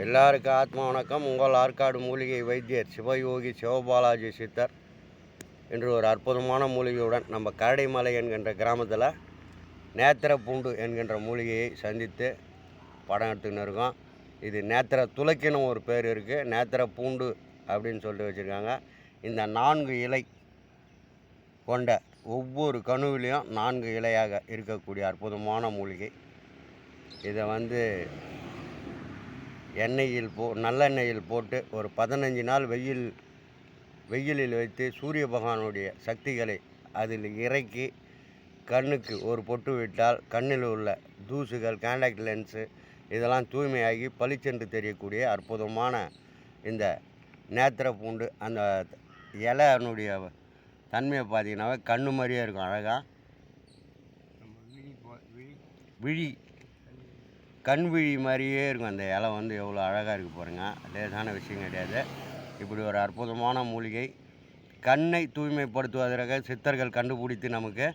எல்லாருக்கும் ஆத்மா வணக்கம். உங்கள் ஆற்காடு மூலிகை வைத்தியர் சிவயோகி சிவபாலாஜி சித்தர் என்று ஒரு அற்புதமான மூலிகையுடன் நம்ம கரடைமலை என்கின்ற கிராமத்தில் நேத்திர பூண்டு என்கின்ற மூலிகையை சந்தித்து படம் எடுத்துக்கின்னு இருக்கோம். இது நேத்திர துளக்கின்னு ஒரு பேர் இருக்குது நேத்திர பூண்டு அப்படின்னு சொல்லிட்டு வச்சுருக்காங்க. இந்த நான்கு இலை கொண்ட ஒவ்வொரு கணுவிலையும் நான்கு இலையாக இருக்கக்கூடிய அற்புதமான மூலிகை. இதை வந்து எண்ணெயில் போ நல்லெண்ணெயில் போட்டு ஒரு பதினஞ்சு நாள் வெயில் வெயிலில் வைத்து சூரிய பகவானுடைய சக்திகளை அதில் இறக்கி கண்ணுக்கு ஒரு பொட்டு விட்டால் கண்ணில் உள்ள தூசுகள் காண்டாக்ட் லென்ஸு இதெல்லாம் தூய்மையாகி பளிச்சென்று தெரியக்கூடிய அற்புதமான இந்த நேத்திர பூண்டு அந்த இலைனுடைய தன்மையை பார்த்தீங்கன்னாவே கண்ணு மாதிரியே இருக்கும் அழகாக விழி. கண் விழி மாதிரியே இருக்கும். அந்த இலை வந்து எவ்வளோ அழகாக இருக்குது பாருங்கள் லேசான விஷயம் கிடையாது. இப்படி ஒரு அற்புதமான மூலிகை. கண்ணை தூய்மைப்படுத்துவதற்காக சித்தர்கள் கண்டுபிடித்து நமக்கு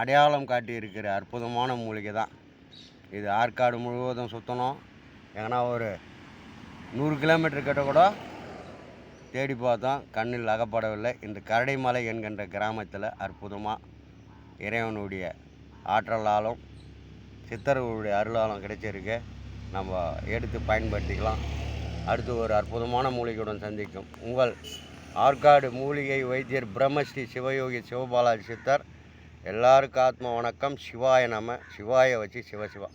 அடையாளம் காட்டி இருக்கிற அற்புதமான மூலிகை தான். இது ஆற்காடு முழுவதும் சுற்றணும் ஏன்னா ஒரு நூறு கிலோமீட்டர் கிட்ட கூட தேடி பார்த்தோம். கண்ணில் அகப்படவில்லை. இந்த கரடைமலை என்கின்ற கிராமத்தில் அற்புதமாக இறைவனுடைய ஆற்றலாலும் சித்தர்களுடைய அருளாலும் கிடைச்சிருக்கு. நம்ம எடுத்து பயன்படுத்திக்கலாம். அடுத்து ஒரு அற்புதமான மூலிகையுடன் சந்திக்கும். உங்கள் ஆற்காடு மூலிகை வைத்தியர் பிரம்மஸ்ரீ சிவயோகி சிவபாலாஜி சித்தர். எல்லாருக்கும் ஆத்ம வணக்கம். சிவாய நம. சிவாய வச்சு சிவசிவா.